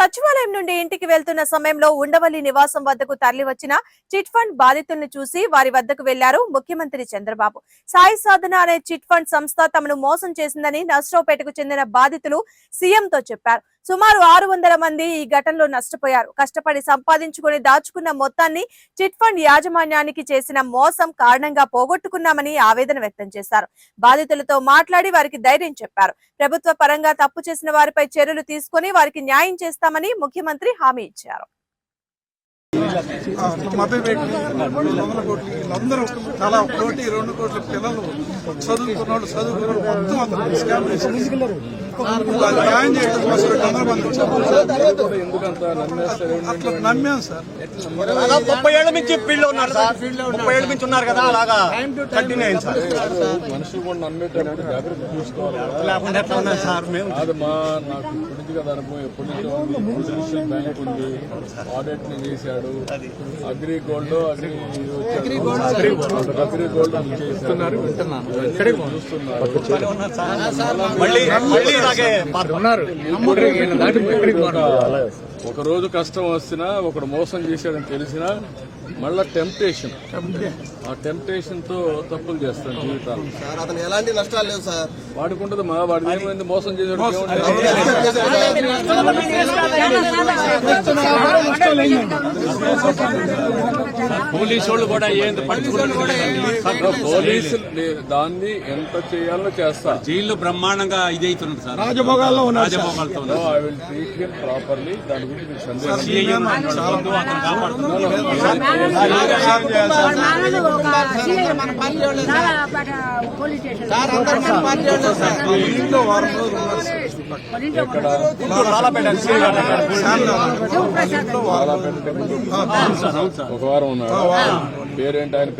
సచివాలయం నుండి ఇంటికి వెళ్తున్న సమయంలో ఉండవల్లి నివాసం వద్దకు తరలివచ్చిన చిట్ ఫండ్ బాధితులను చూసి వారి వద్దకు వెళ్ళారు ముఖ్యమంత్రి చంద్రబాబు. సాయి సాధన అనే చిట్ ఫండ్ సంస్థ తమను మోసం చేసిందని నర్సరావుపేటకు చెందిన బాధితులు సీఎంతో చెప్పారు. సుమారు ఆరు వందల మంది ఈ ఘటనలో నష్టపోయారు. కష్టపడి సంపాదించుకుని దాచుకున్న మొత్తాన్ని చిట్ ఫండ్ యాజమాన్యానికి చేసిన మోసం కారణంగా పోగొట్టుకున్నామని ఆవేదన వ్యక్తం చేశారు. బాధితులతో మాట్లాడి వారికి ధైర్యం చెప్పారు. ప్రభుత్వ పరంగా తప్పు చేసిన వారిపై చర్యలు తీసుకొని వారికి న్యాయం చేస్తామని ముఖ్యమంత్రి హామీ ఇచ్చారు. పెట్టి మూడు వందల కోట్లు. వీళ్ళందరూ చాలా ఒక కోటి రెండు కోట్ల పిల్లలు చదువుకున్న వాళ్ళు చదువుకున్న వాళ్ళు మొత్తం అందరూ స్కామ్ న్యాయం చేయడం కోసం. అట్లా నమ్మాం సార్. ముప్పై ఏళ్ళ నుంచి ఫీల్డ్లో ఉన్నారు సార్. ముప్పై ఏళ్ళ నుంచి ఉన్నారు కదా అలాగా? కంటిన్యూ అయింది సార్. మనుషులు కూడా నమ్మేటప్పుడు జాగ్రత్త చూసుకోవాలి. లేకుండా ఎట్లా ఉన్నాయి సార్ మేము? అది మా నాకు ఇప్పటికి కదా అనుభవం ఎప్పటి నుంచో ఉంది. పొజిషన్ బ్యాంక్ ఉంది. ఆడిట్ని చేశాడు అగ్రి గోల్డ్ అగ్రి అగ్రి గోల్డ్ చేస్తున్నారు ఇలాగే ఒక రోజు కష్టం వస్తున్నా ఒకడు మోసం చేశాడని తెలిసినా మళ్ళా టెంప్టేషన్ ఆ టెంప్టేషన్తో తప్పులు చేస్తాను జీవితాలు. సార్ అతను ఎలాంటి నష్టాలు లేవు సార్. వాడుకుంటది మా వాడి ఏమైంది? మోసం చేసాడు పోలీసు వాళ్ళు కూడా ఏంది పోలీసులు నే- దాన్ని ఎంత చేయాలో చేస్తా జైల్లో బ్రహ్మాండంగా ఇది అవుతున్నది సార్ రాజభోగాల్లో ఉన్నారు సార్. రాజభోగాలతో No, I will treat him properly. దాని గురించి మీకు ఒక వారం ఉన్నాడు. పేరేంటి ఆయన?